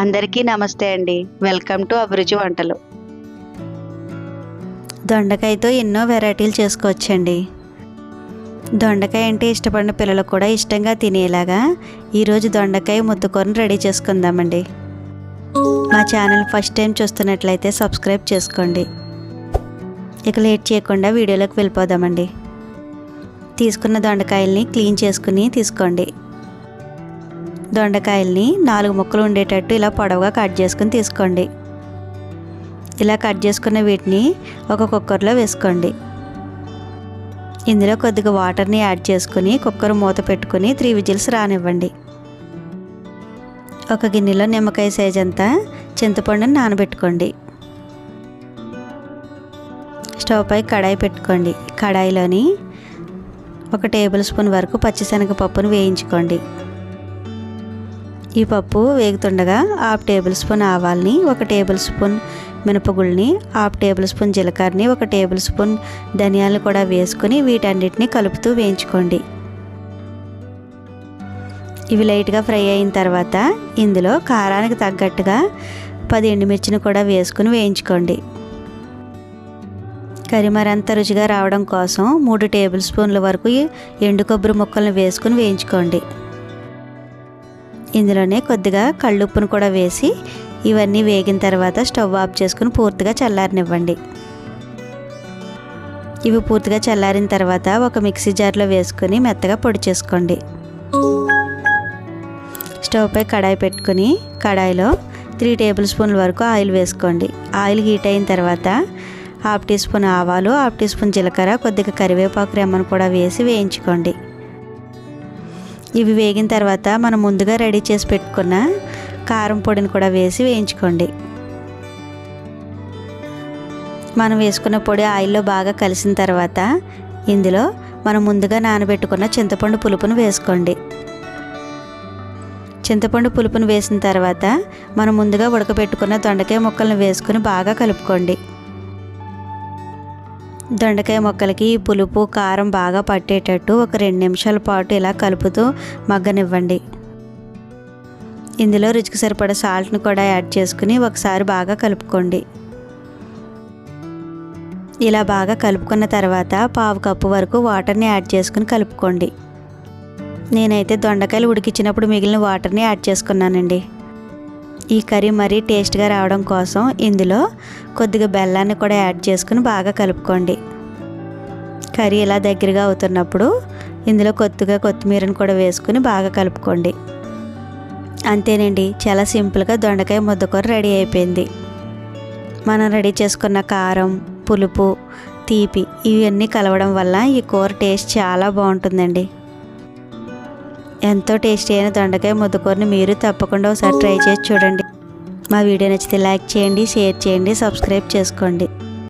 అందరికీ నమస్తే అండి. వెల్కమ్ టు అభిరుచి వంటలు. దొండకాయతో ఎన్నో వెరైటీలు చేసుకోవచ్చండి. దొండకాయ అంటే ఇష్టపడిన పిల్లలు కూడా ఇష్టంగా తినేలాగా ఈరోజు దొండకాయ ముద్దుకొని రెడీ చేసుకుందామండి. మా ఛానల్ ఫస్ట్ టైం చూస్తున్నట్లయితే సబ్స్క్రైబ్ చేసుకోండి. ఇక లేట్ చేయకుండా వీడియోలోకి వెళ్ళిపోదామండి. తీసుకున్న దొండకాయల్ని క్లీన్ చేసుకుని తీసుకోండి. దొండకాయల్ని నాలుగు ముక్కలు ఉండేటట్టు ఇలా పొడవుగా కట్ చేసుకుని తీసుకోండి. ఇలా కట్ చేసుకున్న వీటిని ఒక కుక్కర్లో వేసుకోండి. ఇందులో కొద్దిగా వాటర్ని యాడ్ చేసుకుని కుక్కర్ మూత పెట్టుకుని త్రీ విజిల్స్ రానివ్వండి. ఒక గిన్నెలో నిమ్మకాయ సైజ్ అంతా చింతపండుని నానబెట్టుకోండి. స్టవ్ పై కడాయి పెట్టుకోండి. కడాయిలోని ఒక టేబుల్ స్పూన్ వరకు పచ్చిశనగపప్పును వేయించుకోండి. ఈ పప్పు వేగుతుండగా హాఫ్ టేబుల్ స్పూన్ ఆవాల్ని ఒక టేబుల్ స్పూన్ మినపగుళ్ళని హాఫ్ టేబుల్ స్పూన్ జీలకర్రని ఒక టేబుల్ స్పూన్ ధనియాలను కూడా వేసుకొని వీటన్నిటిని కలుపుతూ వేయించుకోండి. ఇవి లైట్గా ఫ్రై అయిన తర్వాత ఇందులో కారానికి తగ్గట్టుగా పది ఎండుమిర్చిని కూడా వేసుకుని వేయించుకోండి. కర్రీ మరంత రుచిగా రావడం కోసం మూడు టేబుల్ స్పూన్ల వరకు ఎండు కొబ్బరి ముక్కలను వేసుకుని వేయించుకోండి. ఇందులోనే కొద్దిగా కళ్ళుప్పును కూడా వేసి ఇవన్నీ వేగిన తర్వాత స్టవ్ ఆఫ్ చేసుకుని పూర్తిగా చల్లారనివ్వండి. ఇవి పూర్తిగా చల్లారిన తర్వాత ఒక మిక్సీ జార్లో వేసుకొని మెత్తగా పొడి చేసుకోండి. స్టవ్ పై కడాయి పెట్టుకొని కడాయిలో త్రీ టేబుల్ స్పూన్ల వరకు ఆయిల్ వేసుకోండి. ఆయిల్ హీట్ అయిన తర్వాత హాఫ్ టీ స్పూన్ ఆవాలు హాఫ్ టీ స్పూన్ జీలకర్ర కొద్దిగా కరివేపాకు రెమ్మను కూడా వేసి వేయించుకోండి. ఇవి వేగిన తర్వాత మనం ముందుగా రెడీ చేసి పెట్టుకున్న కారం పొడిని కూడా వేసి వేయించుకోండి. మనం వేసుకున్న పొడి ఆయిల్లో బాగా కలిసిన తర్వాత ఇందులో మనం ముందుగా నానబెట్టుకున్న చింతపండు పులుపును వేసుకోండి. చింతపండు పులుపును వేసిన తర్వాత మనం ముందుగా ఉడకబెట్టుకున్న దొండకాయ ముక్కలను వేసుకుని బాగా కలుపుకోండి. దొండకాయ ముక్కలకి పులుపు కారం బాగా పట్టేటట్టు ఒక రెండు నిమిషాల పాటు ఇలా కలుపుతూ మగ్గనివ్వండి. ఇందులో రుచికి సరిపడా సాల్ట్ని కూడా యాడ్ చేసుకుని ఒకసారి బాగా కలుపుకోండి. ఇలా బాగా కలుపుకున్న తర్వాత పావు కప్పు వరకు వాటర్ని యాడ్ చేసుకుని కలుపుకోండి. నేనైతే దొండకాయలు ఉడికించినప్పుడు మిగిలిన వాటర్ని యాడ్ చేసుకున్నానండి. ఈ కర్రీ మరీ టేస్ట్గా రావడం కోసం ఇందులో కొద్దిగా బెల్లాన్ని కూడా యాడ్ చేసుకుని బాగా కలుపుకోండి. కర్రీ ఇలా దగ్గరగా అవుతున్నప్పుడు ఇందులో కొద్దిగా కొత్తిమీరని కూడా వేసుకుని బాగా కలుపుకోండి. అంతేనండి చాలా సింపుల్గా దొండకాయ ముద్దకూర రెడీ అయిపోయింది. మనం రెడీ చేసుకున్న కారం పులుపు తీపి ఇవన్నీ కలవడం వల్ల ఈ కూర టేస్ట్ చాలా బాగుంటుందండి. ఎంతో టేస్టీ అయిన దొండకాయ ముద్దకూరని మీరు తప్పకుండా ఒకసారి ట్రై చేసి చూడండి. మా వీడియో నచ్చితే లైక్ చేయండి షేర్ చేయండి సబ్స్క్రైబ్ చేసుకోండి.